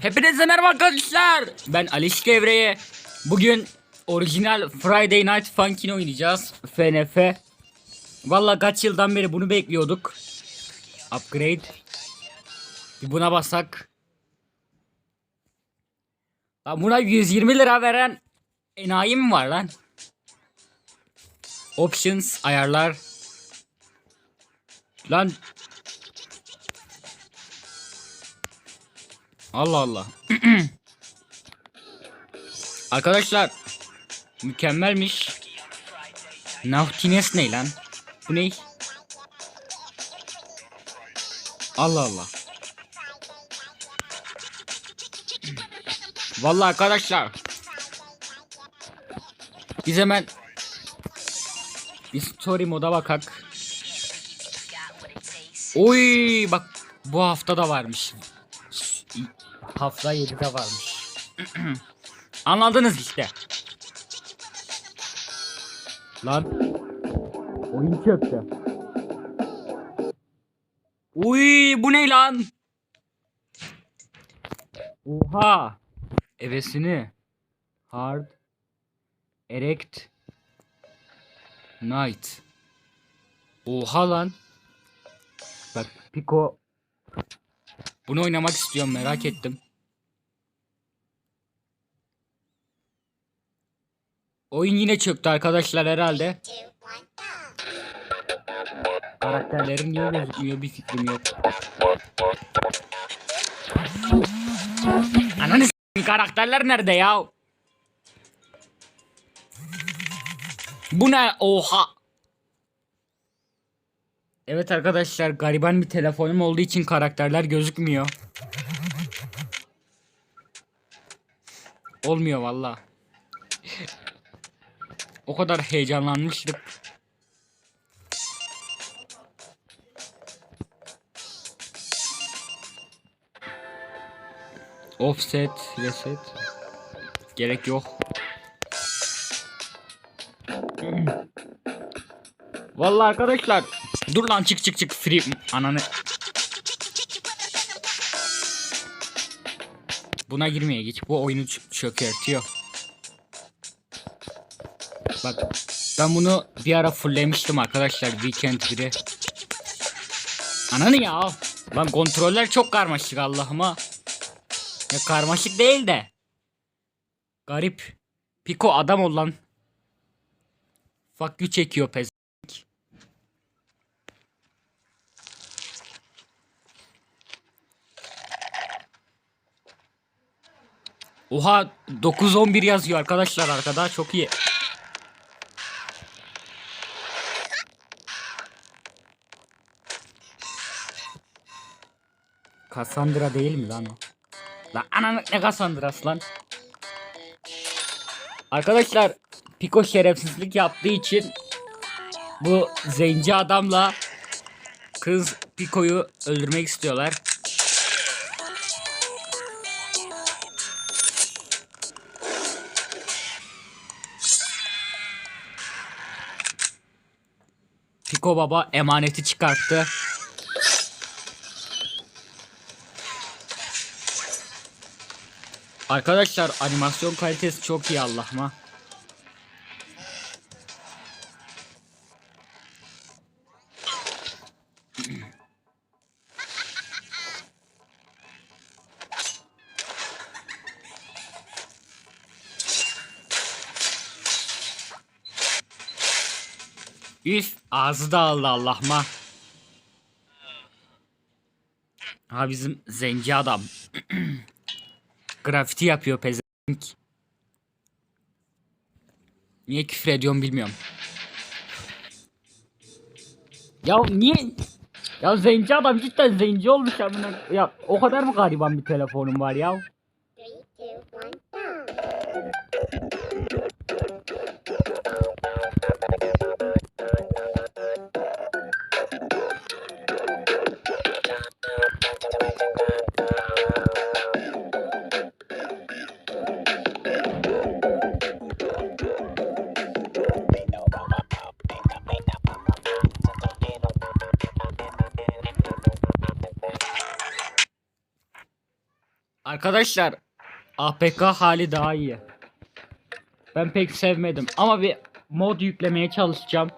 Hepinize merhaba arkadaşlar. Ben Aliş Gevre'ye. Bugün orijinal Friday Night Funkin oynayacağız. FNF. Valla kaç yıldan beri bunu bekliyorduk. Upgrade. Bir buna basak. Lan buna 120 lira veren enayi mi var lan? Options, ayarlar. Lan Allah Allah. Arkadaşlar mükemmelmiş. Nautines ne lan? Bu ne? Allah Allah. Vallahi arkadaşlar. Biz hemen bir story moda bakak. Oy bak bu hafta da varmış. Hafta 7'de varmış. Anladınız işte. Lan. Oyun çöktü. Uy bu ne lan? Oha. Evesini. Hard. Erect. Night. Oha lan. Bak Pico. Bunu oynamak istiyorum merak ettim. Oyun yine çöktü arkadaşlar herhalde. Karakterlerin niye gözükmüyor bir fikrim yok. Ananı s**eyim, karakterler nerede ya? Bu ne? Oha. Evet arkadaşlar gariban bir telefonum olduğu için karakterler gözükmüyor. Olmuyor valla. O kadar heyecanlanmıştık. Offset, reset. Gerek yok. Vallahi arkadaşlar. Dur lan çık çık çık free ananı. Buna girmeye geç. Bu oyunu çökertiyor. Bak ben bunu bir ara fulllemiştim arkadaşlar Weekend 1'i. Ananı ya. Lan kontroller çok karmaşık Allah'ıma. Ya karmaşık değil de. Garip. Piko adam ol lan. Fuck you çekiyor pez. Oha 9-11 yazıyor arkadaşlar arkada çok iyi. Cassandra değil mi lan o? Lan ananı ne Cassandra'sı lan? Arkadaşlar Pico şerefsizlik yaptığı için bu zenci adamla kız Pico'yu öldürmek istiyorlar. Pico baba emaneti çıkarttı. Arkadaşlar animasyon kalitesi çok iyi Allah'ıma. Üf ağzı dağıldı Allah'ıma. Ha bizim zenci adam. Grafiti yapıyor pezevenk. Niye küfür ediyorum bilmiyorum. Ya niye? Ya zenci adam cidden zenci olmuş amına. Ya o kadar mı gariban bir telefonum var ya? Arkadaşlar APK hali daha iyi. Ben pek sevmedim ama bir mod yüklemeye çalışacağım.